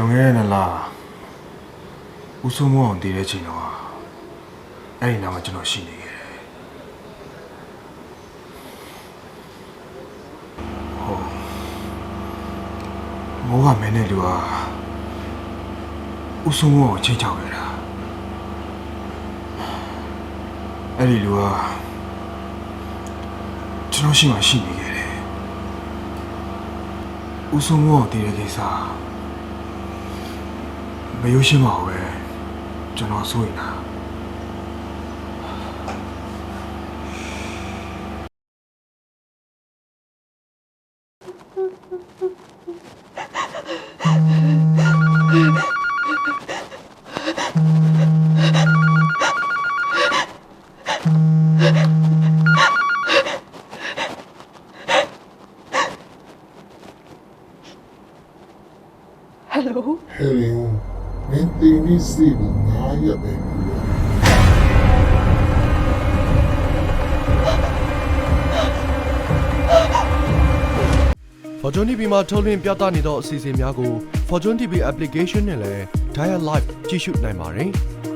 လွန်ခဲ့တဲ့နှစ်လဦးစိုးမိုးအောင်တည်တဲ့ချိန်တော့အဲ့ဒီနားမှာကျွန်တော်ရှိနေခဲ့တယ်ဟုတ်မိုးကမင်းနဲ့လူဟာဦးစိုးမိုးအောင်ချိန်ချောက်ခဲ့တာအဲ့ဒီလူဟာကျွန်တော်ရှိမှရှိနေခဲ့တယ်ဦးစိုးမိုးအောင်တည်တဲ့ကိစ္စ မယိုးရှင်းပါဘူးပဲကျွန်တော်စိုးရင်တာဟယ်လိုဟဲလင် မင်းတင်းနေစီဘူးငါရပဲလို့။ Fortune TV မှာထုတ်လွှင့်ပြသနေသောအစီအစဉ်များကို Fortune TV application နဲ့လည်း Dial Live ကြည့်ရှုနိုင်ပါတယ်။